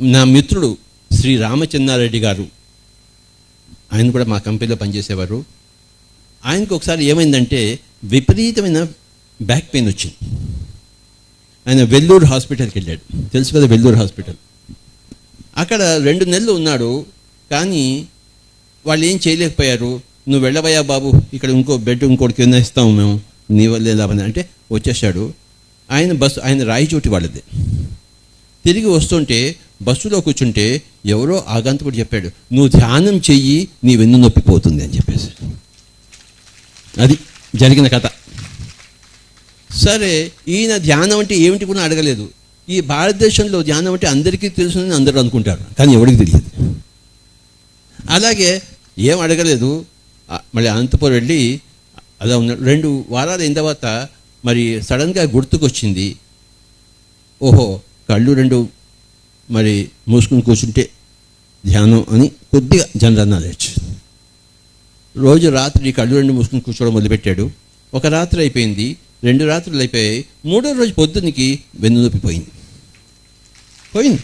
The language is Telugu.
నా మిత్రుడు శ్రీ రామచంద్రారెడ్డి గారు ఆయన కూడా మా కంపెనీలో పనిచేసేవారు. ఆయనకు ఒకసారి ఏమైందంటే విపరీతమైన బ్యాక్ పెయిన్ వచ్చింది. ఆయన వెల్లూరు హాస్పిటల్కి వెళ్ళాడు. తెలుసు కదా వెల్లూరు హాస్పిటల్. అక్కడ రెండు నెలలు ఉన్నాడు కానీ వాళ్ళు ఏం చేయలేకపోయారు. నువ్వు వెళ్ళవయ్యా బాబు ఇక్కడ ఇంకో బెడ్ ఇంకోటికి కింద ఇస్తాము మేము నీ వల్లే లాభం అంటే వచ్చేసాడు ఆయన బస్సు ఆయన రాయిచోటి వాళ్ళది. తిరిగి వస్తుంటే బస్సులో కూర్చుంటే ఎవరో ఆగంతకుడు చెప్పాడు నువ్వు ధ్యానం చెయ్యి నీ వెన్ను నొప్పి పోతుంది అని చెప్పేసి. అది జరిగిన కథ. సరే ఈయన ధ్యానం అంటే ఏమిటి కూడా అడగలేదు. ఈ భారతదేశంలో ధ్యానం అంటే అందరికీ తెలుసునని అందరూ అనుకుంటారు కానీ ఎవరికి తెలియదు. అలాగే ఏం అడగలేదు. మళ్ళీ అనంతపురం వెళ్ళి అలా ఉన్నాడు రెండు వారాలు అయిన తర్వాత మరి సడన్గా గుర్తుకొచ్చింది. ఓహో కళ్ళు రెండు మరి మూసుకుని కూర్చుంటే ధ్యానం అని కొద్దిగా జనరల్ నాలెడ్జ్ రోజు రాత్రి కళ్ళు రెండు మూసుకుని కూర్చోవడం మొదలుపెట్టాడు. ఒక రాత్రి అయిపోయింది. రెండు రాత్రులు అయిపోయాయి. మూడో రోజు పొద్దునికి వెన్నునొప్పి పోయింది. పోయింది.